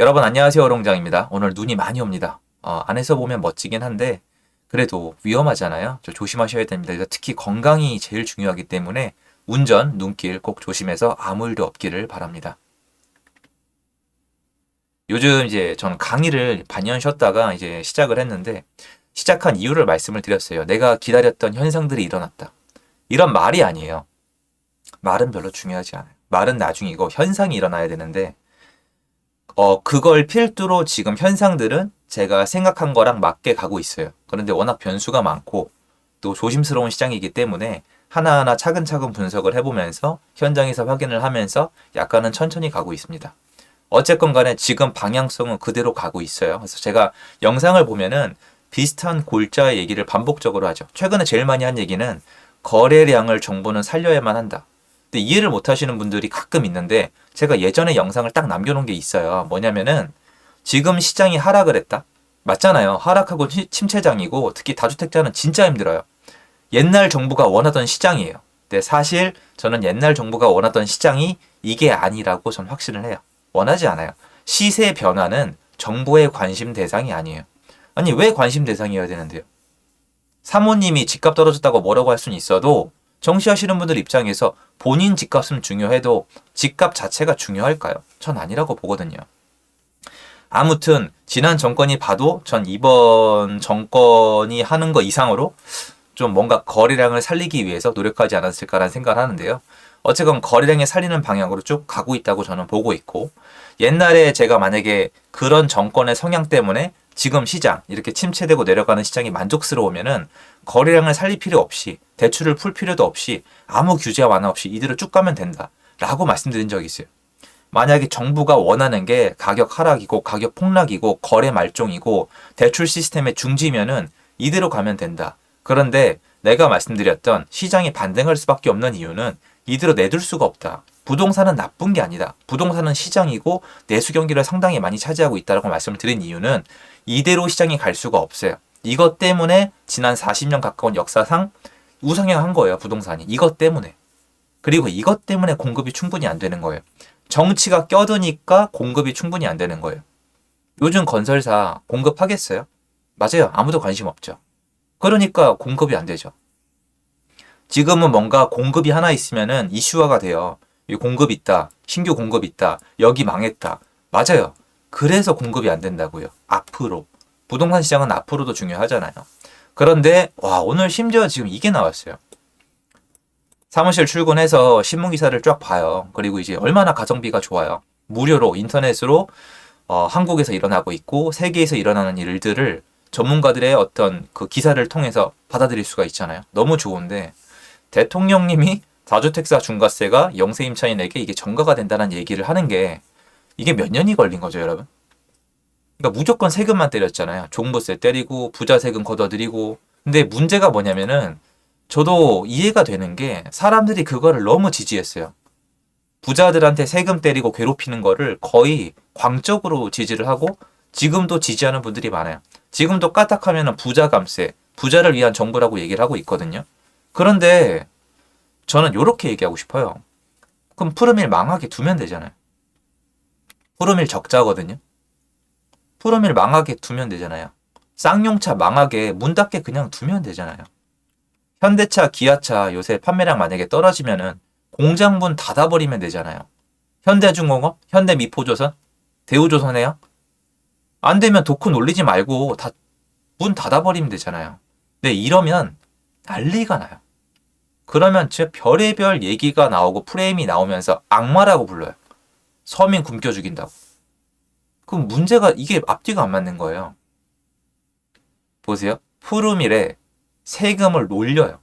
여러분 안녕하세요 어롱장입니다. 오늘 눈이 많이 옵니다. 어, 안에서 보면 멋지긴 한데 그래도 위험하잖아요. 저 조심하셔야 됩니다. 특히 건강이 제일 중요하기 때문에 운전, 눈길 꼭 조심해서 아무 일도 없기를 바랍니다. 요즘 이제 저는 강의를 반년 쉬었다가 이제 시작을 했는데 시작한 이유를 말씀을 드렸어요. 내가 기다렸던 현상들이 일어났다. 이런 말이 아니에요. 말은 별로 중요하지 않아요. 말은 나중이고 현상이 일어나야 되는데 어, 그걸 필두로 지금 현상들은 제가 생각한 거랑 맞게 가고 있어요. 그런데 워낙 변수가 많고 또 조심스러운 시장이기 때문에 하나하나 차근차근 분석을 해보면서 현장에서 확인을 하면서 약간은 천천히 가고 있습니다. 어쨌건 간에 지금 방향성은 그대로 가고 있어요. 그래서 제가 영상을 보면은 비슷한 골자의 얘기를 반복적으로 하죠. 최근에 제일 많이 한 얘기는 거래량을 정부는 살려야만 한다. 근데 이해를 못 하시는 분들이 가끔 있는데 제가 예전에 영상을 딱 남겨놓은 게 있어요. 뭐냐면은 지금 시장이 하락을 했다. 맞잖아요. 하락하고 침체장이고 특히 다주택자는 진짜 힘들어요. 옛날 정부가 원하던 시장이에요. 근데 사실 저는 옛날 정부가 원하던 시장이 이게 아니라고 전 확신을 해요. 원하지 않아요. 시세 변화는 정부의 관심 대상이 아니에요. 아니 왜 관심 대상이어야 되는데요? 사모님이 집값 떨어졌다고 뭐라고 할 수는 있어도 정시하시는 분들 입장에서 본인 집값은 중요해도 집값 자체가 중요할까요? 전 아니라고 보거든요. 아무튼 지난 정권이 봐도 전 이번 정권이 하는 거 이상으로 좀 뭔가 거래량을 살리기 위해서 노력하지 않았을까라는 생각을 하는데요. 어쨌건 거래량을 살리는 방향으로 쭉 가고 있다고 저는 보고 있고 옛날에 제가 만약에 그런 정권의 성향 때문에 지금 시장 이렇게 침체되고 내려가는 시장이 만족스러우면은 거래량을 살릴 필요 없이 대출을 풀 필요도 없이 아무 규제 완화 없이 이대로 쭉 가면 된다. 라고 말씀드린 적이 있어요. 만약에 정부가 원하는 게 가격 하락이고 가격 폭락이고 거래 말종이고 대출 시스템의 중지면은 이대로 가면 된다. 그런데 내가 말씀드렸던 시장이 반등할 수밖에 없는 이유는 이대로 내둘 수가 없다. 부동산은 나쁜 게 아니다. 부동산은 시장이고 내수 경기를 상당히 많이 차지하고 있다고 말씀을 드린 이유는 이대로 시장이 갈 수가 없어요. 이것 때문에 지난 40년 가까운 역사상 우상향한 거예요, 부동산이. 이것 때문에. 그리고 이것 때문에 공급이 충분히 안 되는 거예요. 정치가 껴드니까 공급이 충분히 안 되는 거예요. 요즘 건설사 공급하겠어요? 맞아요. 아무도 관심 없죠. 그러니까 공급이 안 되죠. 지금은 뭔가 공급이 하나 있으면은 이슈화가 돼요. 공급 있다. 신규 공급 있다. 여기 망했다. 맞아요. 그래서 공급이 안 된다고요. 앞으로. 부동산 시장은 앞으로도 중요하잖아요. 그런데 와 오늘 심지어 지금 이게 나왔어요. 사무실 출근해서 신문 기사를 쫙 봐요. 그리고 이제 얼마나 가성비가 좋아요. 무료로 인터넷으로 어, 한국에서 일어나고 있고 세계에서 일어나는 일들을 전문가들의 어떤 그 기사를 통해서 받아들일 수가 있잖아요. 너무 좋은데 대통령님이 다주택자 중과세가 영세 임차인에게 이게 전가가 된다는 얘기를 하는 게 이게 몇 년이 걸린 거죠, 여러분? 그러니까 무조건 세금만 때렸잖아요. 종부세 때리고 부자 세금 걷어들이고. 근데 문제가 뭐냐면은 저도 이해가 되는 게 사람들이 그거를 너무 지지했어요. 부자들한테 세금 때리고 괴롭히는 거를 거의 광적으로 지지를 하고 지금도 지지하는 분들이 많아요. 지금도 까딱하면 부자 감세, 부자를 위한 정부라고 얘기를 하고 있거든요. 그런데 저는 이렇게 얘기하고 싶어요. 그럼 푸르밀 망하게 두면 되잖아요. 푸르밀 적자거든요. 푸르밀 망하게 두면 되잖아요. 쌍용차 망하게 문 닫게 그냥 두면 되잖아요. 현대차, 기아차 요새 판매량 만약에 떨어지면은 공장 문 닫아버리면 되잖아요. 현대중공업, 현대미포조선, 대우조선해요? 안 되면 도크 놀리지 말고 다 문 닫아버리면 되잖아요. 근데 이러면 난리가 나요. 그러면 진짜 별의별 얘기가 나오고 프레임이 나오면서 악마라고 불러요. 서민 굶겨 죽인다고. 그럼 문제가 이게 앞뒤가 안 맞는 거예요. 보세요. 푸르밀에 세금을 올려요.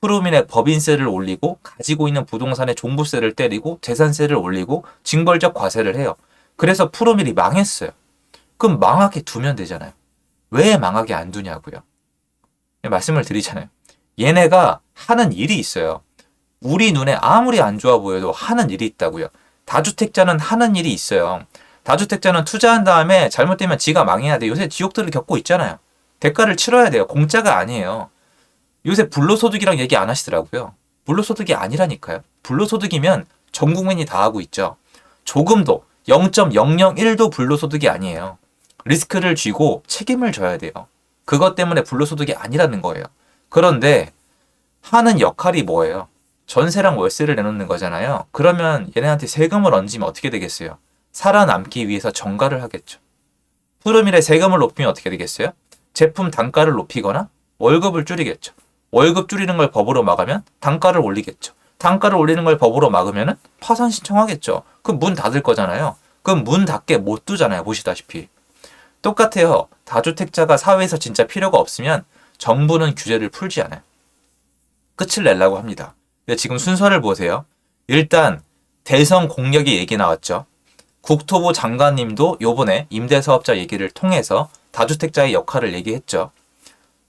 푸르밀에 법인세를 올리고 가지고 있는 부동산의 종부세를 때리고 재산세를 올리고 징벌적 과세를 해요. 그래서 푸르밀이 망했어요. 그럼 망하게 두면 되잖아요. 왜 망하게 안 두냐고요. 말씀을 드리잖아요. 얘네가 하는 일이 있어요. 우리 눈에 아무리 안 좋아 보여도 하는 일이 있다고요. 다주택자는 하는 일이 있어요. 다주택자는 투자한 다음에 잘못되면 지가 망해야 돼. 요새 지옥들을 겪고 있잖아요. 대가를 치러야 돼요. 공짜가 아니에요. 요새 불로소득이랑 얘기 안 하시더라고요. 불로소득이 아니라니까요. 불로소득이면 전 국민이 다 하고 있죠. 조금도 0.001도 불로소득이 아니에요. 리스크를 쥐고 책임을 져야 돼요. 그것 때문에 불로소득이 아니라는 거예요. 그런데 하는 역할이 뭐예요? 전세랑 월세를 내놓는 거잖아요. 그러면 얘네한테 세금을 얹으면 어떻게 되겠어요? 살아남기 위해서 정가를 하겠죠. 푸르밀에 세금을 높이면 어떻게 되겠어요? 제품 단가를 높이거나 월급을 줄이겠죠. 월급 줄이는 걸 법으로 막으면 단가를 올리겠죠. 단가를 올리는 걸 법으로 막으면 파산 신청하겠죠. 그럼 문 닫을 거잖아요. 그럼 문 닫게 못 두잖아요. 보시다시피. 똑같아요. 다주택자가 사회에서 진짜 필요가 없으면 정부는 규제를 풀지 않아요. 끝을 내려고 합니다. 근데 지금 순서를 보세요. 일단 대선 공약의 얘기 나왔죠. 국토부 장관님도 요번에 임대사업자 얘기를 통해서 다주택자의 역할을 얘기했죠.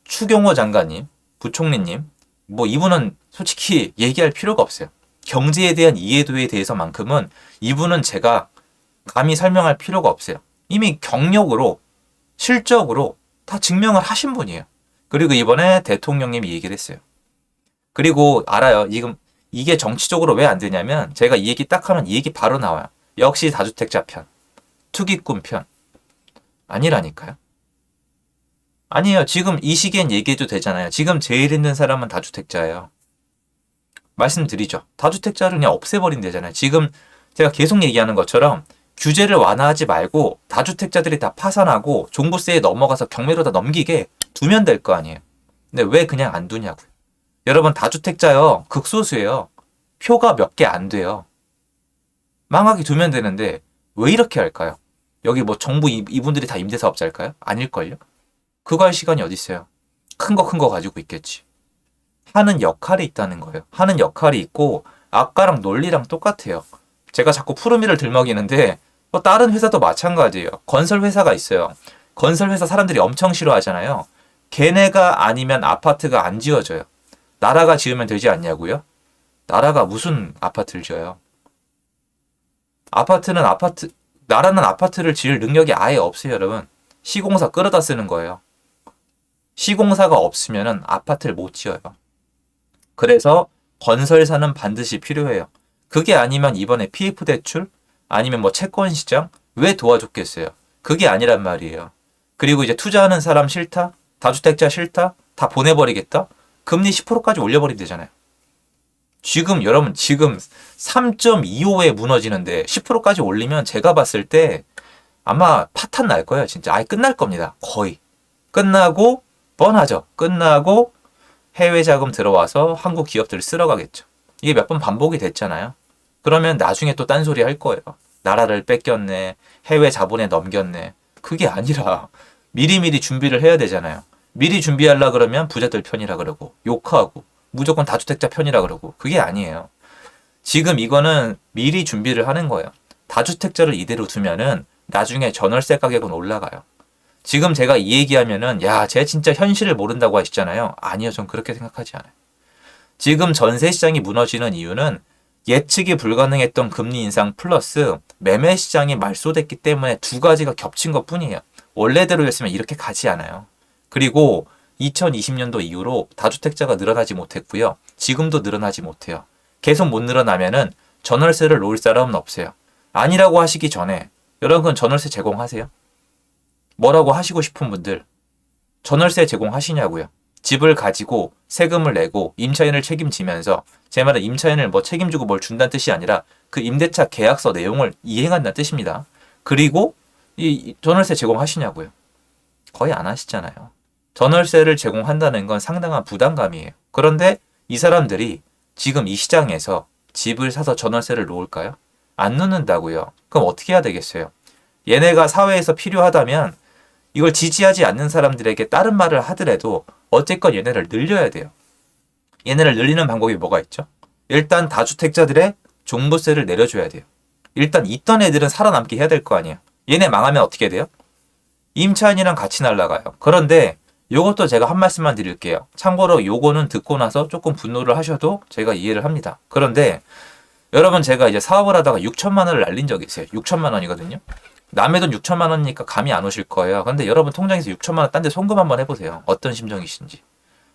추경호 장관님, 부총리님, 뭐 이분은 솔직히 얘기할 필요가 없어요. 경제에 대한 이해도에 대해서만큼은 이분은 제가 감히 설명할 필요가 없어요. 이미 경력으로 실적으로 다 증명을 하신 분이에요. 그리고 이번에 대통령님이 얘기를 했어요. 그리고 알아요. 지금 이게 정치적으로 왜 안 되냐면 제가 이 얘기 딱 하면 이 얘기 바로 나와요. 역시 다주택자 편, 투기꾼 편 아니라니까요. 아니에요. 지금 이 시기엔 얘기해도 되잖아요. 지금 제일 힘든 사람은 다주택자예요. 말씀드리죠. 다주택자를 그냥 없애버린대잖아요. 지금 제가 계속 얘기하는 것처럼 규제를 완화하지 말고 다주택자들이 다 파산하고 종부세에 넘어가서 경매로 다 넘기게 두면 될 거 아니에요. 근데 왜 그냥 안 두냐고요. 여러분 다주택자요. 극소수예요. 표가 몇 개 안 돼요. 망하게 두면 되는데 왜 이렇게 할까요? 여기 뭐 정부 이, 이분들이 다 임대사업자일까요? 아닐걸요? 그거 할 시간이 어디 있어요? 큰 거 큰 거 가지고 있겠지. 하는 역할이 있다는 거예요. 하는 역할이 있고 아까랑 논리랑 똑같아요. 제가 자꾸 푸르미를 들먹이는데 뭐 다른 회사도 마찬가지예요. 건설 회사가 있어요. 건설 회사 사람들이 엄청 싫어하잖아요. 걔네가 아니면 아파트가 안 지어져요. 나라가 지으면 되지 않냐고요? 나라가 무슨 아파트를 지어요? 아파트는 아파트 나라는 아파트를 지을 능력이 아예 없어요, 여러분. 시공사 끌어다 쓰는 거예요. 시공사가 없으면 아파트를 못 지어요. 그래서 건설사는 반드시 필요해요. 그게 아니면 이번에 PF 대출 아니면 뭐 채권 시장 왜 도와줬겠어요? 그게 아니란 말이에요. 그리고 이제 투자하는 사람 싫다? 다주택자 싫다? 다 보내버리겠다? 금리 10%까지 올려버리면 되잖아요. 지금 여러분 지금 3.25에 무너지는데 10%까지 올리면 제가 봤을 때 아마 파탄 날 거예요. 진짜 아예 끝날 겁니다. 거의 끝나고 뻔하죠. 끝나고 해외 자금 들어와서 한국 기업들을 쓸어가겠죠. 이게 몇 번 반복이 됐잖아요. 그러면 나중에 또 딴소리 할 거예요. 나라를 뺏겼네. 해외 자본에 넘겼네. 그게 아니라 미리미리 준비를 해야 되잖아요. 미리 준비하려 그러면 부자들 편이라 그러고 욕하고 무조건 다주택자 편이라 그러고 그게 아니에요. 지금 이거는 미리 준비를 하는 거예요. 다주택자를 이대로 두면은 나중에 전월세 가격은 올라가요. 지금 제가 이 얘기하면은 야, 쟤 진짜 현실을 모른다고 하시잖아요. 아니요, 전 그렇게 생각하지 않아요. 지금 전세 시장이 무너지는 이유는 예측이 불가능했던 금리 인상 플러스 매매 시장이 말소됐기 때문에 두 가지가 겹친 것 뿐이에요. 원래대로였으면 이렇게 가지 않아요. 그리고 2020년도 이후로 다주택자가 늘어나지 못했고요. 지금도 늘어나지 못해요. 계속 못 늘어나면은 전월세를 놓을 사람은 없어요. 아니라고 하시기 전에 여러분 전월세 제공하세요? 뭐라고 하시고 싶은 분들 전월세 제공하시냐고요. 집을 가지고 세금을 내고 임차인을 책임지면서 제 말은 임차인을 뭐 책임지고 뭘 준다는 뜻이 아니라 그 임대차 계약서 내용을 이행한다는 뜻입니다. 그리고 이 전월세 제공하시냐고요. 거의 안 하시잖아요. 전월세를 제공한다는 건 상당한 부담감이에요. 그런데 이 사람들이 지금 이 시장에서 집을 사서 전월세를 놓을까요? 안 놓는다고요. 그럼 어떻게 해야 되겠어요? 얘네가 사회에서 필요하다면 이걸 지지하지 않는 사람들에게 다른 말을 하더라도 어쨌건 얘네를 늘려야 돼요. 얘네를 늘리는 방법이 뭐가 있죠? 일단 다주택자들의 종부세를 내려줘야 돼요. 일단 있던 애들은 살아남게 해야 될 거 아니에요. 얘네 망하면 어떻게 돼요? 임차인이랑 같이 날라가요. 그런데 요것도 제가 한 말씀만 드릴게요. 참고로 요거는 듣고 나서 조금 분노를 하셔도 제가 이해를 합니다. 그런데 여러분 제가 이제 사업을 하다가 6천만 원을 날린 적이 있어요. 6천만 원이거든요. 남의 돈 6천만 원이니까 감이 안 오실 거예요. 근데 여러분 통장에서 6천만 원 딴 데 송금 한번 해보세요. 어떤 심정이신지.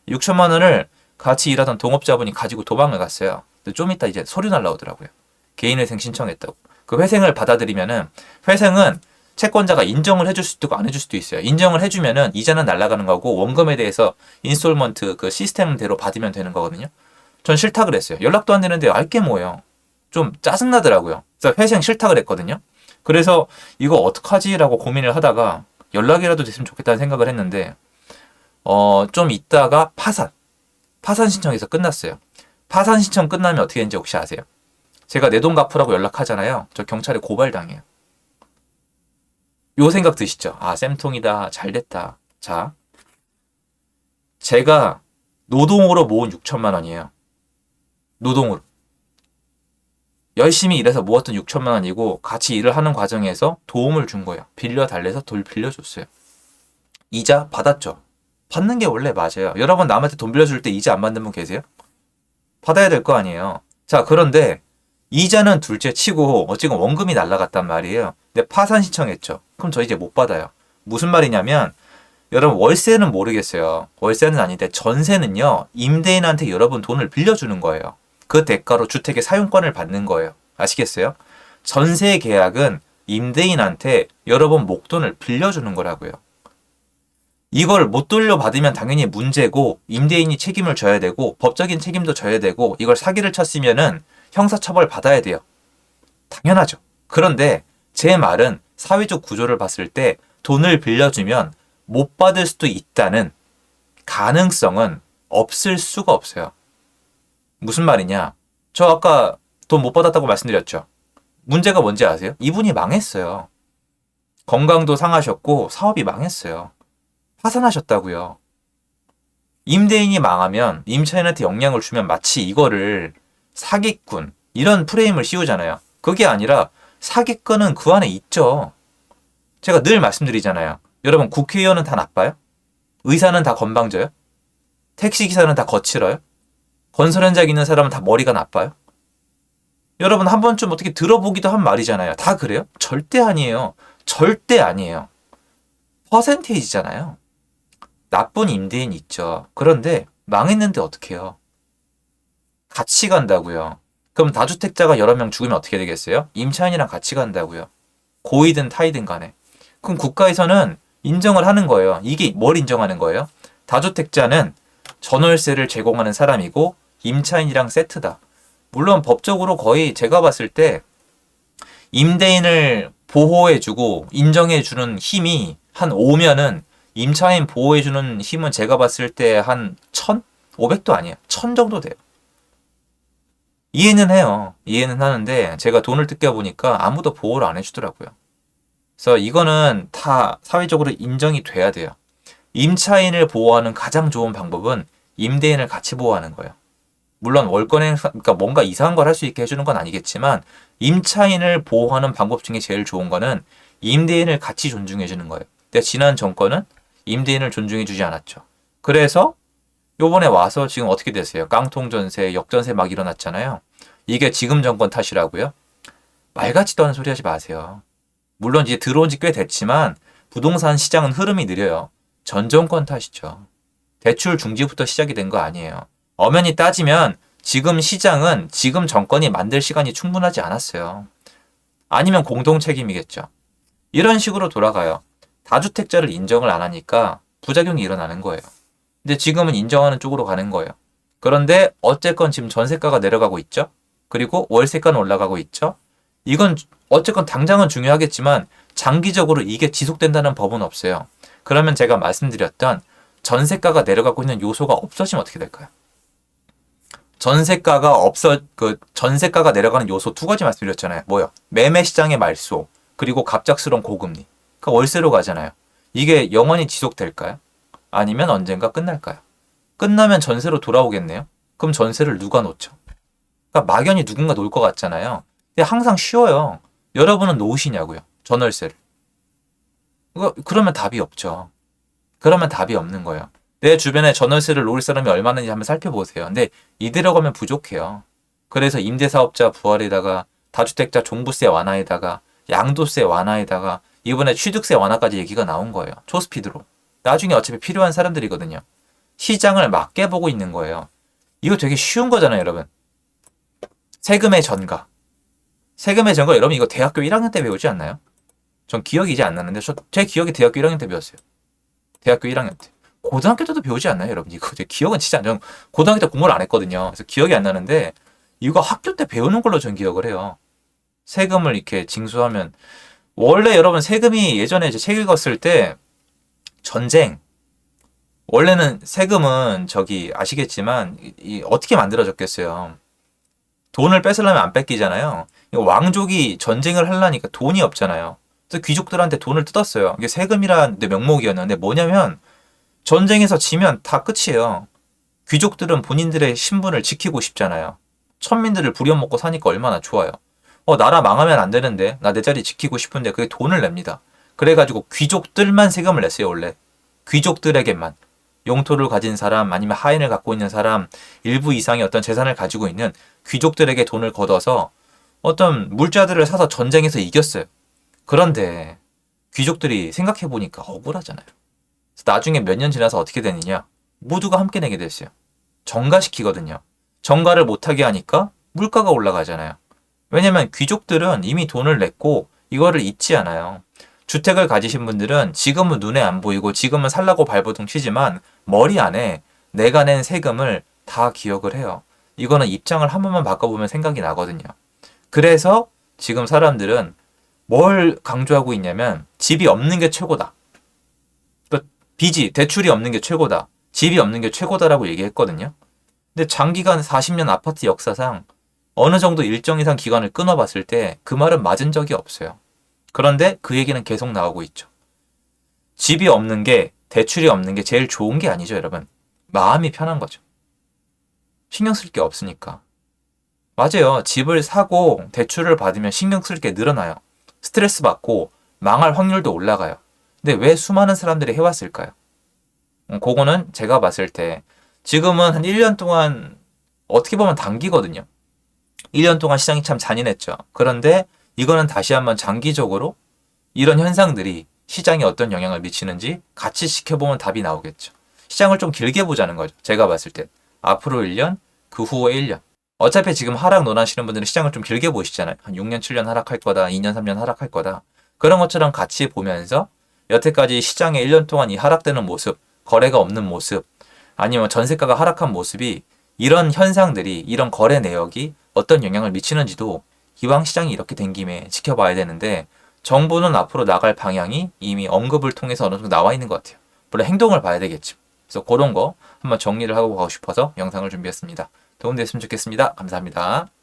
6천만 원을 같이 일하던 동업자분이 가지고 도망을 갔어요. 근데 좀 이따 이제 서류 날라오더라고요. 개인회생 신청했다고. 그 회생을 받아들이면은 회생은 채권자가 인정을 해줄 수도 있고 안 해줄 수도 있어요. 인정을 해주면은 이자는 날라가는 거고 원금에 대해서 인스톨먼트 그 시스템대로 받으면 되는 거거든요. 전 싫다 그랬어요. 연락도 안 되는데 알게 뭐예요. 좀 짜증나더라고요. 그래서 회생 싫다 그랬거든요. 그래서 이거 어떡하지라고 고민을 하다가 연락이라도 됐으면 좋겠다는 생각을 했는데 어, 좀 있다가 파산. 파산 신청에서 끝났어요. 파산 신청 끝나면 어떻게 되는지 혹시 아세요? 제가 내 돈 갚으라고 연락하잖아요. 저 경찰에 고발당해요. 요 생각 드시죠? 아, 쌤통이다. 잘 됐다. 자. 제가 노동으로 모은 6천만 원이에요. 노동으로. 열심히 일해서 모았던 6천만 원이고 같이 일을 하는 과정에서 도움을 준 거예요. 빌려 달래서 돌 빌려줬어요. 이자 받았죠. 받는 게 원래 맞아요. 여러분 남한테 돈 빌려줄 때 이자 안 받는 분 계세요? 받아야 될 거 아니에요. 자 그런데 이자는 둘째 치고 어쨌건 원금이 날라갔단 말이에요. 근데 파산 신청했죠. 그럼 저 이제 못 받아요. 무슨 말이냐면 여러분 월세는 모르겠어요. 월세는 아닌데 전세는요 임대인한테 여러분 돈을 빌려주는 거예요. 그 대가로 주택의 사용권을 받는 거예요. 아시겠어요? 전세 계약은 임대인한테 여러 번 목돈을 빌려주는 거라고요. 이걸 못 돌려받으면 당연히 문제고 임대인이 책임을 져야 되고 법적인 책임도 져야 되고 이걸 사기를 쳤으면은 형사처벌 받아야 돼요. 당연하죠. 그런데 제 말은 사회적 구조를 봤을 때 돈을 빌려주면 못 받을 수도 있다는 가능성은 없을 수가 없어요. 무슨 말이냐? 저 아까 돈 못 받았다고 말씀드렸죠. 문제가 뭔지 아세요? 이분이 망했어요. 건강도 상하셨고 사업이 망했어요. 파산하셨다고요. 임대인이 망하면 임차인한테 영향을 주면 마치 이거를 사기꾼 이런 프레임을 씌우잖아요. 그게 아니라 사기꾼은 그 안에 있죠. 제가 늘 말씀드리잖아요. 여러분 국회의원은 다 나빠요? 의사는 다 건방져요? 택시기사는 다 거칠어요? 건설 현장에 있는 사람은 다 머리가 나빠요? 여러분 한 번쯤 어떻게 들어보기도 한 말이잖아요. 다 그래요? 절대 아니에요. 절대 아니에요. 퍼센테이지잖아요. 나쁜 임대인 있죠. 그런데 망했는데 어떡해요? 같이 간다고요. 그럼 다주택자가 여러 명 죽으면 어떻게 되겠어요? 임차인이랑 같이 간다고요. 고이든 타이든 간에. 그럼 국가에서는 인정을 하는 거예요. 이게 뭘 인정하는 거예요? 다주택자는 전월세를 제공하는 사람이고 임차인이랑 세트다. 물론 법적으로 거의 제가 봤을 때 임대인을 보호해주고 인정해주는 힘이 한 5면은 임차인 보호해주는 힘은 제가 봤을 때 한 1000? 500도 아니에요. 1000 정도 돼요. 이해는 해요. 이해는 하는데 제가 돈을 뜯겨 보니까 아무도 보호를 안 해주더라고요. 그래서 이거는 다 사회적으로 인정이 돼야 돼요. 임차인을 보호하는 가장 좋은 방법은 임대인을 같이 보호하는 거예요. 물론 월권행 그러니까 뭔가 이상한 걸 할 수 있게 해주는 건 아니겠지만 임차인을 보호하는 방법 중에 제일 좋은 거는 임대인을 같이 존중해 주는 거예요. 근데 지난 정권은 임대인을 존중해 주지 않았죠. 그래서 요번에 와서 지금 어떻게 됐어요? 깡통 전세, 역전세 막 일어났잖아요. 이게 지금 정권 탓이라고요? 말 같지도 않은 소리 하지 마세요. 물론 이제 들어온 지 꽤 됐지만 부동산 시장은 흐름이 느려요. 전 정권 탓이죠. 대출 중지부터 시작이 된 거 아니에요. 엄연히 따지면 지금 시장은 지금 정권이 만들 시간이 충분하지 않았어요. 아니면 공동 책임이겠죠. 이런 식으로 돌아가요. 다주택자를 인정을 안 하니까 부작용이 일어나는 거예요. 근데 지금은 인정하는 쪽으로 가는 거예요. 그런데 어쨌건 지금 전세가가 내려가고 있죠. 그리고 월세가는 올라가고 있죠. 이건 어쨌건 당장은 중요하겠지만 장기적으로 이게 지속된다는 법은 없어요. 그러면 제가 말씀드렸던 전세가가 내려가고 있는 요소가 없어지면 어떻게 될까요? 전세가가 없어 그 전세가가 내려가는 요소 두 가지 말씀드렸잖아요. 뭐요? 매매 시장의 말소 그리고 갑작스러운 고금리. 그 월세로 가잖아요. 이게 영원히 지속될까요? 아니면 언젠가 끝날까요? 끝나면 전세로 돌아오겠네요. 그럼 전세를 누가 놓죠? 그러니까 막연히 누군가 놓을 것 같잖아요. 근데 항상 쉬워요. 여러분은 놓으시냐고요. 전월세를. 그러면 답이 없죠. 그러면 답이 없는 거예요. 내 주변에 전월세를 놓을 사람이 얼마나인지 한번 살펴보세요. 근데 이대로 가면 부족해요. 그래서 임대사업자 부활에다가 다주택자 종부세 완화에다가 양도세 완화에다가 이번에 취득세 완화까지 얘기가 나온 거예요. 초스피드로. 나중에 어차피 필요한 사람들이거든요. 시장을 맞게 보고 있는 거예요. 이거 되게 쉬운 거잖아요, 여러분. 세금의 전가. 세금의 증거 여러분 이거 대학교 1학년 때 배우지 않나요? 전 기억이 이제 안 나는데 저, 제 기억이 대학교 1학년 때 배웠어요. 대학교 1학년 때. 고등학교 때도 배우지 않나요, 여러분? 이거 제 기억은 진짜 안 나. 고등학교 때 공부를 안 했거든요. 그래서 기억이 안 나는데 이거 학교 때 배우는 걸로 전 기억을 해요. 세금을 이렇게 징수하면 원래 여러분 세금이 예전에 이제 책 읽었을 때 전쟁 원래는 세금은 저기 아시겠지만 이, 이 어떻게 만들어졌겠어요? 돈을 뺏으려면 안 뺏기잖아요. 왕족이 전쟁을 하려니까 돈이 없잖아요. 그래서 귀족들한테 돈을 뜯었어요. 이게 세금이라는 데 명목이었는데 뭐냐면 전쟁에서 지면 다 끝이에요. 귀족들은 본인들의 신분을 지키고 싶잖아요. 천민들을 부려먹고 사니까 얼마나 좋아요. 어, 나라 망하면 안 되는데, 나 내 자리 지키고 싶은데 그게 돈을 냅니다. 그래가지고 귀족들만 세금을 냈어요, 원래. 귀족들에게만. 용토를 가진 사람, 아니면 하인을 갖고 있는 사람, 일부 이상의 어떤 재산을 가지고 있는 귀족들에게 돈을 걷어서 어떤 물자들을 사서 전쟁에서 이겼어요. 그런데 귀족들이 생각해 보니까 억울하잖아요. 그래서 나중에 몇 년 지나서 어떻게 되느냐? 모두가 함께 내게 됐어요. 정가시키거든요. 정가를 못하게 하니까 물가가 올라가잖아요. 왜냐면 귀족들은 이미 돈을 냈고 이거를 잊지 않아요. 주택을 가지신 분들은 지금은 눈에 안 보이고 지금은 살라고 발버둥 치지만 머리 안에 내가 낸 세금을 다 기억을 해요. 이거는 입장을 한 번만 바꿔보면 생각이 나거든요. 그래서 지금 사람들은 뭘 강조하고 있냐면 집이 없는 게 최고다. 그 빚이 대출이 없는 게 최고다. 집이 없는 게 최고다라고 얘기했거든요. 근데 장기간 40년 아파트 역사상 어느 정도 일정 이상 기간을 끊어봤을 때 그 말은 맞은 적이 없어요. 그런데 그 얘기는 계속 나오고 있죠. 집이 없는 게 대출이 없는 게 제일 좋은 게 아니죠, 여러분. 마음이 편한 거죠. 신경 쓸 게 없으니까. 맞아요. 집을 사고 대출을 받으면 신경 쓸 게 늘어나요. 스트레스 받고 망할 확률도 올라가요. 근데 왜 수많은 사람들이 해왔을까요? 음, 그거는 제가 봤을 때 지금은 한 1년 동안 어떻게 보면 단기거든요. 1년 동안 시장이 참 잔인했죠. 그런데 이거는 다시 한번 장기적으로 이런 현상들이 시장에 어떤 영향을 미치는지 같이 지켜보면 답이 나오겠죠. 시장을 좀 길게 보자는 거죠. 제가 봤을 때. 앞으로 1년, 그 후에 1년. 어차피 지금 하락 논하시는 분들은 시장을 좀 길게 보시잖아요. 한 6년, 7년 하락할 거다. 2년, 3년 하락할 거다. 그런 것처럼 같이 보면서 여태까지 시장에 1년 동안 이 하락되는 모습, 거래가 없는 모습, 아니면 전세가가 하락한 모습이 이런 현상들이, 이런 거래 내역이 어떤 영향을 미치는지도 기왕 시장이 이렇게 된 김에 지켜봐야 되는데 정부는 앞으로 나갈 방향이 이미 언급을 통해서 어느 정도 나와 있는 것 같아요. 물론 행동을 봐야 되겠죠. 그래서 그런 거 한번 정리를 하고 가고 싶어서 영상을 준비했습니다. 도움됐으면 좋겠습니다. 감사합니다.